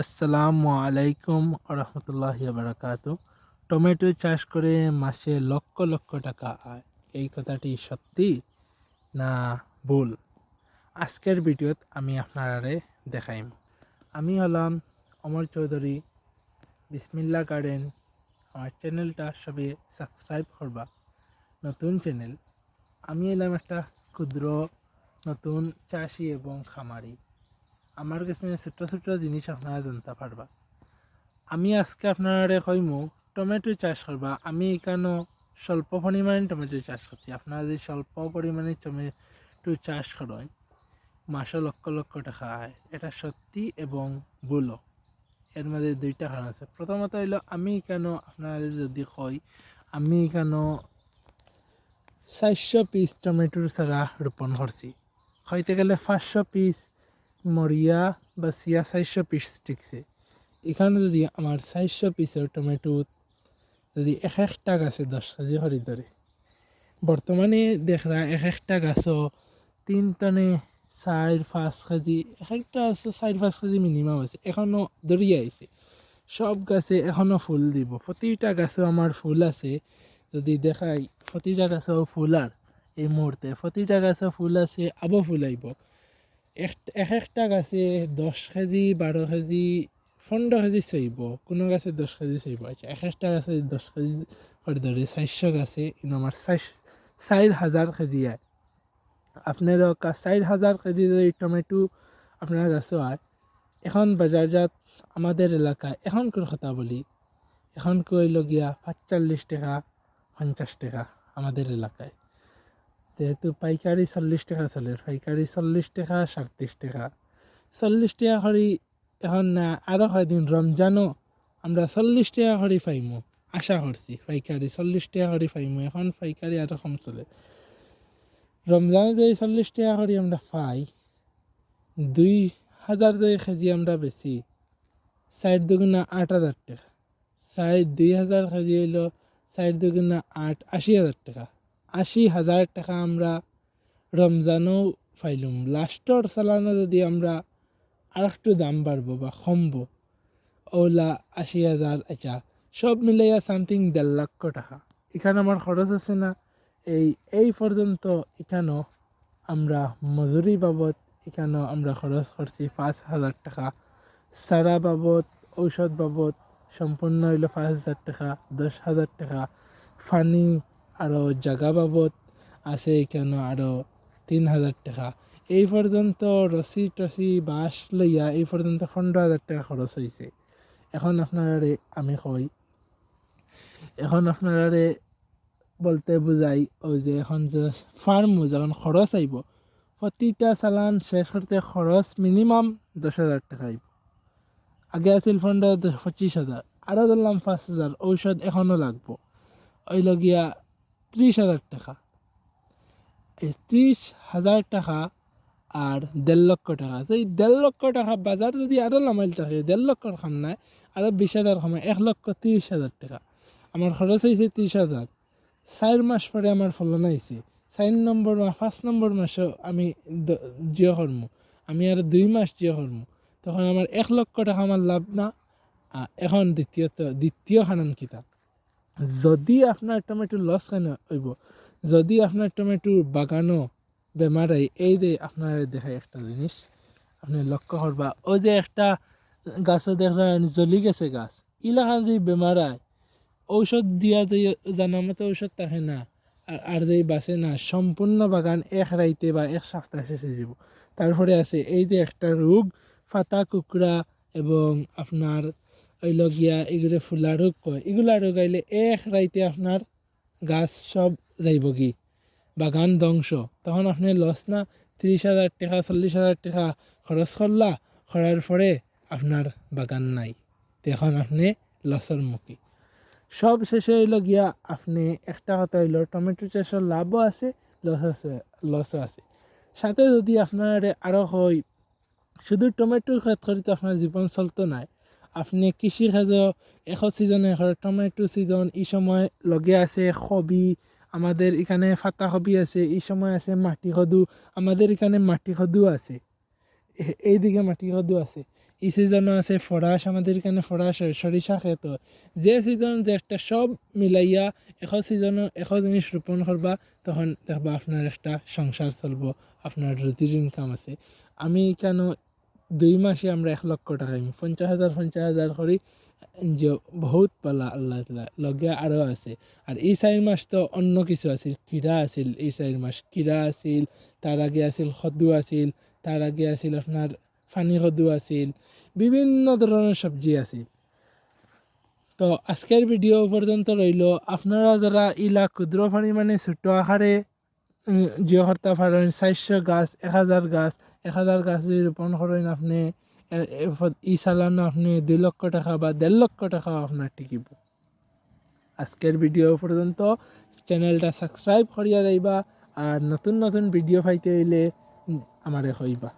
আসসালামু আলাইকুম রহমতুল্লাহ বারাকাত টমেটো চাষ করে মাসে লক্ষ লক্ষ টাকা আয়। এই কথাটি সত্যি না ভুল? আজকের ভিডিওত আমি আপনারারে দেখাইম। আমি হলাম অমর চৌধুরী। বিসমিল্লা গার্ডেন। আমার চ্যানেলটা সবে সাবস্ক্রাইব করবা। নতুন চ্যানেল। আমি এলাম একটা ক্ষুদ্র, নতুন চাষি এবং খামারি। আমার কাছে ছোট ছোট জিনিস আপনারা জানতে পারবা আমি আজকে আপনারা কইমু টমেটো চাষ করবা আমি এখানে স্বল্প পরিমাণে টমেটো চাষ করছি আপনারা যদি স্বল্প পরিমাণে টমেটো চাষ করেন মাসে লক্ষ লক্ষ টাকা আয় এটা সত্যি এবং ভুলও এর মধ্যে দুইটা কারণ আছে। প্রথমত হইল আমি কেন আপনারা যদি কই আমি কেন চারশো পিস টমেটোর চারা রোপণ করছি হইতে গেলে পাঁচশো পিস মরিয়া বা সিয়া চারশো পিস টিকছে। এখানে যদি আমার চারশো পিসের টমেটো যদি এক একটা গাছে দশ কেজি করে ধরে। বর্তমানে দেখরা এক একটা গাছও তিন টনে চার পাঁচ কেজি, এক একটা আছে চার পাঁচ কেজি মিনিমাম আছে। এখনও দরিয়া আইছে। সব গাছে এখনও ফুল দিব। প্রতিটা গাছেও আমার ফুল আছে। যদি দেখাই, প্রতিটা গাছেও ফুল আর এই মুহূর্তে। প্রতিটা গাছে ফুল আছে আবো ফুল আইব। এক- এক একটা গাছে দশ কেজি বারো কেজি পনেরো কেজি চইব কোনো গাছে দশ কেজি চইব আচ্ছা এক একটা গাছে দশ কেজি করে ধরে চারশো গাছে আমার চার হাজার কেজি আয়। আপনার চার হাজার কেজি যদি টমেটো আপনার গাছে হয় এখন বাজারজাত আমাদের এলাকায় এখনকার কথা বলি। এখন কইল গিয়া টাকা পঞ্চাশ টাকা আমাদের এলাকায়। যেহেতু পাইকারি চল্লিশ টাকা চলে, পাইকারি চল্লিশ টাকা সাতত্রিশ টাকা। চল্লিশ টাকা করে এখন না আরও কয়দিন রমজানও আমরা চল্লিশ টাকা করে পাইমু, আশা করছি পাইকারি চল্লিশ টাকা করে পাইমু, এখন পাইকারি আরও কম চলে। রমজানে যদি চল্লিশ টাকা করে আমরা পাই, দুই হাজার যে কেজি আমরা বেশি চার দুগুণা আট হাজার টাকা চার দুই হাজার কেজি হইল চার দুগুণা আট আশি হাজার টাকা। আশি হাজার টাকা আমরা রমজানও পাইলুম। লাস্টর চালানো যদি আমরা আর একটু দাম বাড়বো বা কমবো ওলা আশি হাজার আচ্ছা সব মিলাইয়া সামথিং দেড় লক্ষ টাকা। এখানে আমার খরচ আছে না, এই এই পর্যন্ত এখানেও আমরা মজুরি বাবদ এখানেও আমরা খরচ করছি পাঁচ হাজার টাকা। সারা বাবদ, ঔষধ বাবদ সম্পূর্ণ হইল পাঁচ হাজার টাকা, দশ হাজার টাকা। ফানি আরও জাগা বাবদ আছে এখানে আরও তিন হাজার টাকা। এই পর্যন্ত রসি টসি বাঁশ লইয়া এই পর্যন্ত পনেরো হাজার টাকা খরচ হয়েছে এখন আপনারারে আমি কই এখন আপনারারে বলতে বুঝাই ওই যে এখন যে ফার্মও যখন খরচ আইব প্রতিটা চালান শেষ করতে খরচ মিনিমাম দশ হাজার টাকা আইব আগে আছিল দশ- পঁচিশ হাজার আরও ধরলাম পাঁচ হাজার ঔষধ এখনও লাগবো। ওই লগিয়া ত্রিশ হাজার টাকা। এই ত্রিশ হাজার টাকা আর দেড় লক্ষ টাকা। এই দেড় লক্ষ টাকা বাজার যদি আরও লামাইল থাকে, দেড় লক্ষর খাম নাই আরও বিশ হাজার খামাই এক লক্ষ তিরিশ হাজার টাকা। আমার খরচ হয়েছে ত্রিশ হাজার। চার মাস পরে আমার ফলন আইছে চার নম্বর মাস পাঁচ নম্বর মাসও আমি জিও কর্মু আমি আর দুই মাস জিও কর্মু তখন আমার এক লক্ষ টাকা আমার লাভ না। এখন দ্বিতীয়ত, দ্বিতীয় খানান কিতাব যদি আপনার টমেটো লস কেন হইব। যদি আপনার টমেটোর বাগানও বেমার হয়, এই যে আপনার দেখায় একটা জিনিস আপনি লক্ষ্য করবা ওই যে একটা গাছও দেখলেন জ্বলি গেছে গাছ, ইলাখান যে বেমার হয়, ঔষধ দিয়া যে, জানা মতো ঔষধ থাকে না আর আর যে বাঁচে না সম্পূর্ণ বাগান এক রাইতে বা এক সপ্তাহ শেষে যাব তারপরে আছে এই যে একটা রোগ ফাতা কুকুরা এবং আপনার ওই লগিয়া এগুলো ফুলা রোগ কয়। এগুলা রোগ আইলে এক রাইতে আপনার গাছ সব যাইব কি বাগান ধ্বংস। তখন আপনি লস না ত্রিশ হাজার টাকা চল্লিশ হাজার টাকা খরচ করলা করার পরে আপনার বাগান নাই। তখন আপনি লসের মুখী। সব শেষে হইল গিয়া আপনি একটা কথা হইল টমেটো চাষের লাভও আছে লস আছে লসও আছে। সাথে যদি আপনার আরও হয় শুধু টমেটোর খেত করে তো আপনার জীবন চলতো নাই আপনি কৃষি কাজ এশ সিজনে হয় টমেটো সিজন এই সময় লগে আছে কবি আমাদের এখানে ফাতা কবি আছে, এই সময় আছে মাটি কদু আমাদের এখানে মাটি কদু আছে। এইদিকে মাটি কদু আছে। এই সিজনও আছে ফরাস আমাদের এখানে ফরাস হয় সরিষা হয়। যে সিজন যে একটা সব মিলাইয়া এশ সিজনও এশ জিনিস রোপণ করবা তখন দেখবা আপনার একটা সংসার চলব আপনার রুজির ইনকাম আছে। আমি কেন দুই মাসে আমরা এক লক্ষ টাকা পাইম পঞ্চাশ হাজার পঞ্চাশ হাজার করি, যে বহুত পালা আল্লাহ তালা লগে আরও আছে। আর এই চাৰি মাস তো অন্য কিছু আছিল, কিৰা আছিল, এই চাৰি মাস কিৰা আছিল তার আগে আছিল সদু আছিল তার আগে আছিল আপনার ফানি সদু আছিল, বিভিন্ন ধরনের সবজি আছিল। তো আজকের ভিডিও পর্যন্ত রইল আপনারা যারা ইলা ক্ষুদ্র পরিমাণে ছোটো আকারে জিও হর্তা পারেন চারশো গাছ এক হাজার গাছ এক হাজার গাছ যদি রোপণ করেন আপনি ই চালানো আপনি দুই লক্ষ টাকা বা দেড় লক্ষ টাকা আপনার টিকিব। আজকের ভিডিও পর্যন্ত চ্যানেলটা সাবস্ক্রাইব করিয়া যাইবা আর নতুন নতুন ভিডিও পাইতে হইলে আমারে কইবা